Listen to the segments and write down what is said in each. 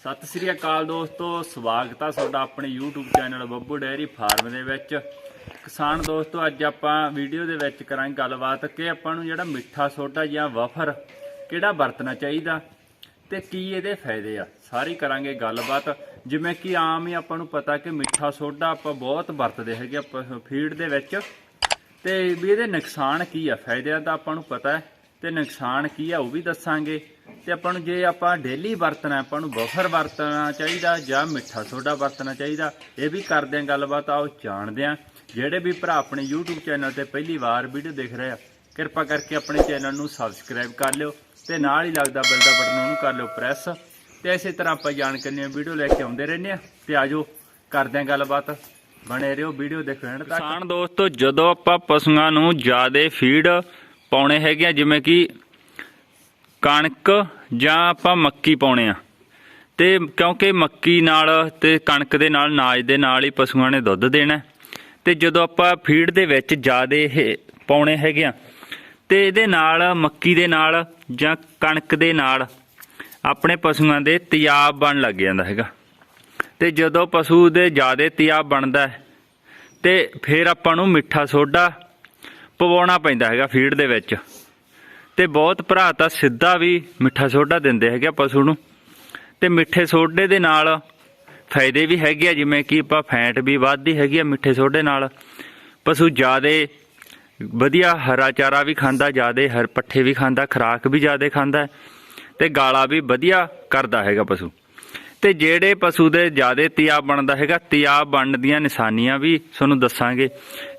ਸਤਿ ਸ੍ਰੀ ਅਕਾਲ ਦੋਸਤੋ, ਸਵਾਗਤ ਆ ਤੁਹਾਡਾ ਆਪਣੇ YouTube channel Babbu dairy farm ਦੇ ਵਿੱਚ। ਕਿਸਾਨ ਦੋਸਤੋ, ਅੱਜ ਆਪਾਂ ਵੀਡੀਓ ਦੇ ਵਿੱਚ ਕਰਾਂਗੇ ਗੱਲਬਾਤ ਕਿ ਆਪਾਂ ਨੂੰ ਜਿਹੜਾ ਮਿੱਠਾ ਸੋਡਾ ਜਾਂ ਵਫਰ ਕਿਹੜਾ ਵਰਤਣਾ ਚਾਹੀਦਾ ਤੇ ਕੀ ਇਹਦੇ ਫਾਇਦੇ ਆ, ਸਾਰੀ ਕਰਾਂਗੇ ਗੱਲਬਾਤ। ਜਿਵੇਂ ਕਿ ਆਮ ਹੀ ਆਪਾਂ ਨੂੰ ਪਤਾ ਕਿ ਮਿੱਠਾ ਸੋਡਾ ਆਪਾਂ ਬਹੁਤ ਵਰਤਦੇ ਹੈਗੇ ਆਪਾਂ ਫੀਡ ਦੇ ਵਿੱਚ। ਤੇ ਵੀ ਇਹਦੇ ਨੁਕਸਾਨ ਕੀ ਆ, ਫਾਇਦਿਆਂ ਦਾ ਆਪਾਂ ਨੂੰ ਪਤਾ ਹੈ। ਤੇ ਨੁਕਸਾਨ ਕੀ ਆ ਉਹ ਵੀ ਦੱਸਾਂਗੇ। ਤੇ ਆਪਾਂ ਨੂੰ ਜੇ ਆਪਾਂ ਡੇਲੀ ਵਰਤਣਾ, ਆਪਾਂ ਨੂੰ ਬਫਰ ਵਰਤਣਾ ਚਾਹੀਦਾ ਜਾਂ ਮਿੱਠਾ ਸੋਡਾ ਵਰਤਣਾ ਚਾਹੀਦਾ, ਇਹ ਵੀ ਕਰਦੇ ਆਂ ਗੱਲਬਾਤ, ਆਓ ਜਾਣਦੇ ਆਂ। ਜਿਹੜੇ ਵੀ ਭਰਾ ਆਪਣੇ YouTube ਚੈਨਲ ਤੇ ਪਹਿਲੀ ਵਾਰ ਵੀਡੀਓ ਦੇਖ ਰਹੇ ਆ, ਕਿਰਪਾ ਕਰਕੇ ਆਪਣੇ ਚੈਨਲ ਨੂੰ ਸਬਸਕ੍ਰਾਈਬ ਕਰ ਲਿਓ ਤੇ ਨਾਲ ਹੀ ਲੱਗਦਾ ਬੈਲ ਦਾ ਬਟਨ ਉਹਨੂੰ ਕਰ ਲਿਓ ਪ੍ਰੈਸ ਤੇ ਇਸੇ ਤਰ੍ਹਾਂ ਆਪਾਂ ਜਾਣਕਾਰੀਆਂ ਵੀਡੀਓ ਲੈ ਕੇ ਆਉਂਦੇ ਰਹਿੰਦੇ ਆ। ਤੇ ਆਜੋ ਕਰਦੇ ਆਂ ਗੱਲਬਾਤ। ਬਣੇ ਰਹੋ ਵੀਡੀਓ ਦੇਖੋ ਐਂਡ ਤੱਕ। ਕਿਸਾਨ ਦੋਸਤੋ, ਜਦੋਂ ਆਪਾਂ ਪਸ਼ੂਆਂ ਨੂੰ ਜ਼ਿਆਦਾ ਫੀਡ ਪਾਉਣੇ ਹੈਗੇ ਆ, ਜਿਵੇਂ ਕਿ ਕਣਕ ਜਾਂ ਆਪਾਂ ਮੱਕੀ ਪਾਉਣੇ ਆ ਤੇ ਕਿਉਂਕਿ ਮੱਕੀ ਨਾਲ ਤੇ ਕਣਕ ਦੇ ਨਾਲ ਨਾਜ ਦੇ ਨਾਲ ਹੀ ਪਸ਼ੂਆਂ ਨੇ ਦੁੱਧ ਦੇਣਾ ਹੈ। ਤੇ ਜਦੋਂ ਆਪਾਂ ਫੀਡ ਦੇ ਵਿੱਚ ਜ਼ਿਆਦਾ ਇਹ ਪਾਉਣੇ ਹੈਗੇ ਆ, ਤੇ ਇਹਦੇ ਨਾਲ, ਮੱਕੀ ਦੇ ਨਾਲ ਜਾਂ ਕਣਕ ਦੇ ਨਾਲ ਆਪਣੇ ਪਸ਼ੂਆਂ ਦੇ ਤਿਆਬ ਬਣ ਲੱਗ ਜਾਂਦਾ ਹੈਗਾ ਤੇ ਜਦੋਂ ਪਸ਼ੂ ਦੇ ਜ਼ਿਆਦਾ ਤਿਆਬ ਬਣਦਾ ਹੈ, ਤੇ ਫਿਰ ਆਪਾਂ ਨੂੰ ਮਿੱਠਾ ਸੋਡਾ ਪਵਾਉਣਾ ਪੈਂਦਾ ਹੈਗਾ ਫੀਡ ਦੇ ਵਿੱਚ। ਤੇ ਬਹੁਤ ਭਰਾ ਤਾਂ ਸਿੱਧਾ ਵੀ ਮਿੱਠਾ ਸੋਡਾ ਦਿੰਦੇ ਹੈਗੇ ਆ ਪਸ਼ੂ ਨੂੰ। ਤੇ ਮਿੱਠੇ ਸੋਡੇ ਦੇ ਨਾਲ ਫਾਇਦੇ ਵੀ ਹੈਗੇ ਆ, ਜਿਵੇਂ ਕਿ ਆਪਾਂ ਫੈਟ ਵੀ ਵੱਧਦੀ ਹੈਗੀ ਆ ਮਿੱਠੇ ਸੋਡੇ ਨਾਲ। ਪਸ਼ੂ ਜ਼ਿਆਦੇ ਵਧੀਆ ਹਰਾ ਚਾਰਾ ਵੀ ਖਾਂਦਾ, ਜ਼ਿਆਦੇ ਹਰ ਪੱਠੇ ਵੀ ਖਾਂਦਾ, ਖਰਾਕ ਵੀ ਜ਼ਿਆਦੇ ਖਾਂਦਾ ਹੈ ਤੇ ਗਾਲਾ ਵੀ ਵਧੀਆ ਕਰਦਾ ਹੈਗਾ ਪਸ਼ੂ। ਤੇ ਜਿਹੜੇ ਪਸ਼ੂ ਦੇ ਜ਼ਿਆਦੇ ਤਿਆਬ ਬਣਦਾ ਹੈਗਾ ਤਿਆਬ ਬਣਨ ਦੀਆਂ ਨਿਸ਼ਾਨੀਆਂ ਵੀ ਤੁਹਾਨੂੰ ਦੱਸਾਂਗੇ।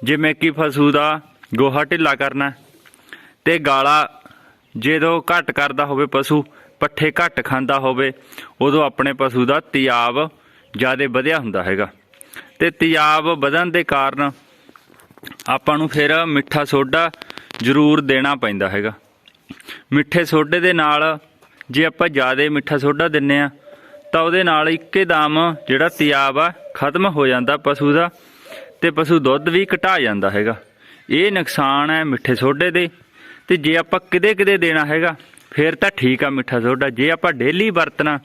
ਜਿਵੇਂ ਕਿ ਪਸ਼ੂ ਦਾ ਗੋਹਾ ਢਿੱਲਾ ਕਰਨਾ ਤੇ ਗਾਲਾ ਜਦੋਂ ਘੱਟ ਕਰਦਾ ਹੋਵੇ ਪਸ਼ੂ, ਪੱਠੇ ਘੱਟ ਖਾਂਦਾ ਹੋਵੇ, ਉਦੋਂ ਆਪਣੇ ਪਸ਼ੂ ਦਾ ਤਿਆਬ ਜ਼ਿਆਦਾ ਵਧਿਆ ਹੁੰਦਾ ਹੈਗਾ। ਤੇ ਤਿਆਬ ਵਧਣ ਦੇ ਕਾਰਨ ਆਪਾਂ ਨੂੰ ਫਿਰ ਮਿੱਠਾ ਸੋਡਾ ਜ਼ਰੂਰ ਦੇਣਾ ਪੈਂਦਾ ਹੈਗਾ। ਮਿੱਠੇ ਸੋਡੇ ਦੇ ਨਾਲ ਜੇ ਆਪਾਂ ਜ਼ਿਆਦਾ ਮਿੱਠਾ ਸੋਡਾ ਦਿੰਨੇ ਆ, ਤਾਂ ਉਹਦੇ ਨਾਲ ਇੱਕੇਦਮ ਜਿਹੜਾ ਤਿਆਬ ਆ, ਖਤਮ ਹੋ ਜਾਂਦਾ ਪਸ਼ੂ ਦਾ ਤੇ ਪਸ਼ੂ ਦੁੱਧ ਵੀ ਘਟਾ ਜਾਂਦਾ ਹੈਗਾ। ਇਹ ਨੁਕਸਾਨ ਹੈ ਮਿੱਠੇ ਸੋਡੇ ਦੇ। ਤੇ ਜੇ ਆਪਾਂ ਕਿਦੇ ਕਿਦੇ ਦੇਣਾ ਹੈਗਾ, ਫਿਰ ਤਾਂ ਠੀਕ ਆ ਮਿੱਠਾ ਸੋਡਾ ਜੇ ਆਪਾਂ ਡੇਲੀ ਵਰਤਣਾ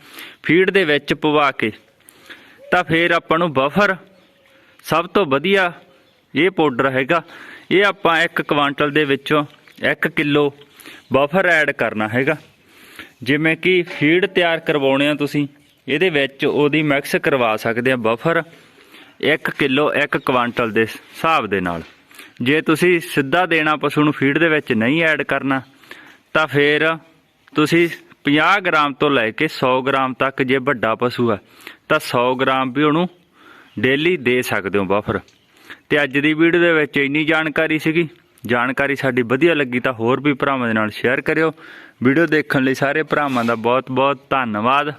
ਫੀਡ ਦੇ ਵਿੱਚ ਪਵਾ ਕੇ, ਤਾਂ ਫਿਰ ਆਪਾਂ ਨੂੰ ਬਫਰ ਸਭ ਤੋਂ ਵਧੀਆ ਇਹ ਪਾਊਡਰ ਹੈਗਾ। ਇਹ ਆਪਾਂ 1 ਕੁਆਂਟਲ ਦੇ ਵਿੱਚੋਂ 1 ਕਿਲੋ ਬਫਰ ਐਡ ਕਰਨਾ ਹੈਗਾ। ਜਿਵੇਂ ਕਿ ਫੀਡ ਤਿਆਰ ਕਰਵਾਉਣੇ ਆ ਤੁਸੀਂ, ਇਹਦੇ ਵਿੱਚ ਉਹਦੀ ਮਿਕਸ ਕਰਵਾ ਸਕਦੇ ਆ ਬਫਰ 1 ਕਿਲੋ 1 ਕੁਆਂਟਲ ਦੇ ਹਿਸਾਬ ਦੇ ਨਾਲ। ਜੇ ਤੁਸੀਂ ਸਿੱਧਾ ਦੇਣਾ ਪਸ਼ੂ ਨੂੰ ਫੀਡ ਦੇ ਵਿੱਚ ਨਹੀਂ ਐਡ ਕਰਨਾ, ਤਾਂ ਫਿਰ ਤੁਸੀਂ 50 ਗ੍ਰਾਮ ਤੋਂ ਲੈ ਕੇ 100 ਗ੍ਰਾਮ ਤੱਕ ਜੇ ਵੱਡਾ ਪਸ਼ੂ ਹੈ ਤਾਂ 100 ਗ੍ਰਾਮ ਵੀ ਉਹਨੂੰ ਡੇਲੀ ਦੇ ਸਕਦੇ ਹੋ ਬਫਰ ਤੇ ਅੱਜ ਦੀ ਵੀਡੀਓ ਦੇ ਵਿੱਚ ਇੰਨੀ ਜਾਣਕਾਰੀ ਸੀਗੀ। ਜਾਣਕਾਰੀ ਸਾਡੀ ਵਧੀਆ ਲੱਗੀ ਤਾਂ ਹੋਰ ਵੀ ਭਰਾਵਾਂ ਦੇ ਨਾਲ ਸ਼ੇਅਰ ਕਰਿਓ। ਵੀਡੀਓ ਦੇਖਣ ਲਈ ਸਾਰੇ ਭਰਾਵਾਂ ਦਾ ਬਹੁਤ ਬਹੁਤ ਧੰਨਵਾਦ।